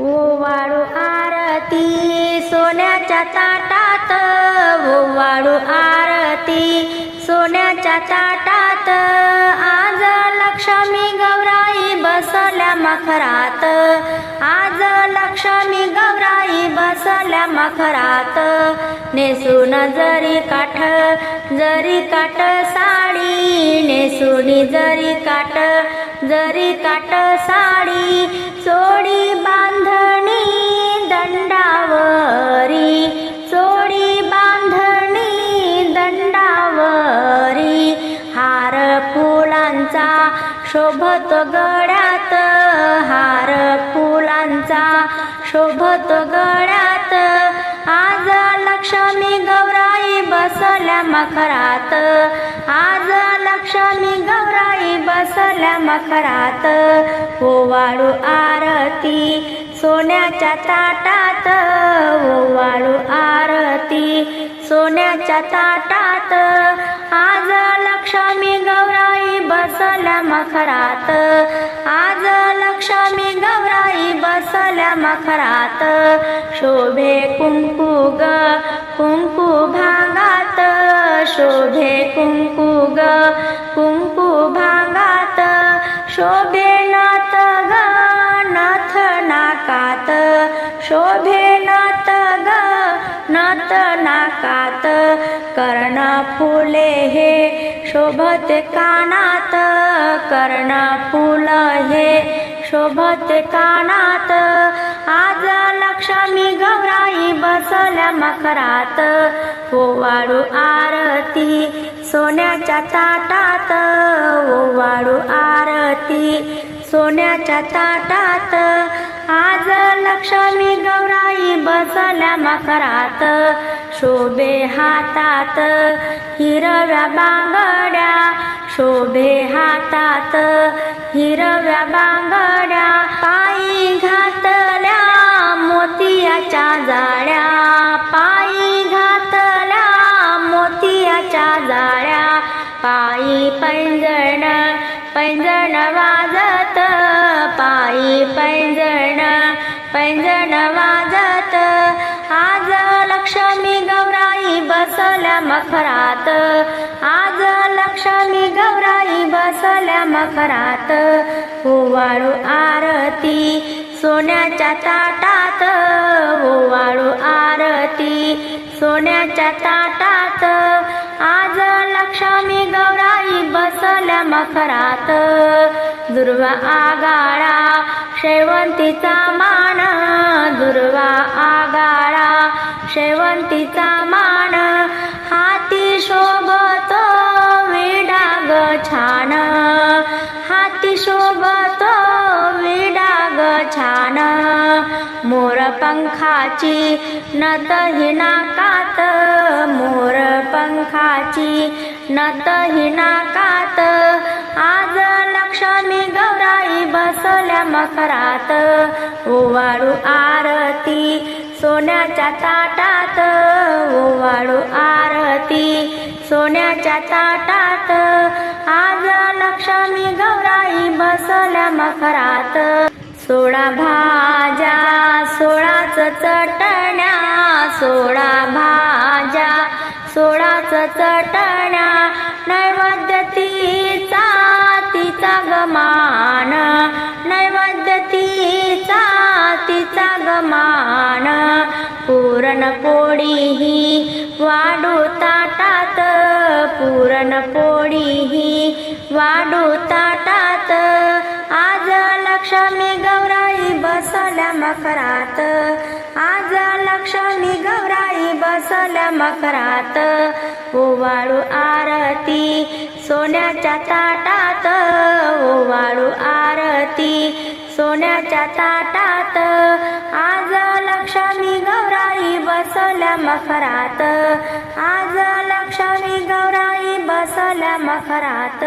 ओवाळू आरती सोन्याच्या ताटात ओवाळू आरती सोन्याच्या ताटात. आज लक्ष्मी गौराई बसल्या मखरात आज लक्ष्मी गौराई बसल्या मखरात. नेसून जरी काठ जरी काठ साडी नेसूनी जरी काठ जरी काठ साडी सोडी बा शोभत गळ्यात. आज लक्ष्मी गौराई बसल्या मखरात. आज लक्ष्मी गौराई बसल्या मखरात. हो ओवाळू आरती सोन्याच्या ताटात. हो ओवाळू आरती सोन्याच्या ताटात. आज लक्ष्मी गौराई बसल्या मखरात. आज लक्ष्मी गौराई बसल्या मखरात. शोभे कुंकू ग कुंकू भागात. शोभे कुंकू ग कुंकू भागात. शोभे नात ग नाथ नाकात. शोभे नाथ ग नात नाकात. कर्ण फुले हे शोभत कानात. कर्ण फुल हे शोभत कानात. आज लक्ष्मी गौराई बसल्या मकरात ओवाळू आरती सोन्याच्या ताटात. ओवाळू आरती सोन्याच्या ताटात. आज लक्ष्मी गौराई बसल्या मकरात शोभे हातात हिरव्या बांगड्या. शोभे हातात हिरव्या बांग पायी पैंजण पैंजण वाजत पायी पैंजण पैंजण वाजत. आज लक्ष्मी गौराई बसल्या मखरात आज लक्ष्मी गौराई बसल्या मखरात. ओवाळू आरती सोन्याच्या ताटात ओवाळू आरती सोन्याच्या ताटात. आज बसल्या मखरात. दुर्वा आगाळा शेवंतीचा मान. दुर्वा आगाळा शेवंतीचा मान. हाती शोभतो विडाग छान. हाती शोभतो विडाग छान. मोर पंखाची नत ही नाकात. मोर पंखाची नत ही नाकात. आज लक्ष्मी गौराई बसल्या मखरात ओवाळू आरती सोन्याच्या ताटात. ओवाळू आरती सोन्याच्या ताटात. आज लक्ष्मी गौराई बसल्या मखरात सोळा भाज्या सोळाच चटण्या सोळाच चटण्या नैवेद्य तिचा तिचा गमान नैवेद्य तिचा तिचा गमान. पुरणपोळी ही वाढू ताटात पुरणपोळी ही वाढू ताटात आज लक्ष्मी गौराई बसल्या मकरात आज लक्ष्मी गौराई बसल्या मकरात. ओवाळू आरती. सोन्याच्या ताटात ओवाळू आरती. सोन्याच्या ताटात आज लक्ष्मी गौराई बसल्या मखरात. आज लक्ष्मी गौराई बसल्या मखरात.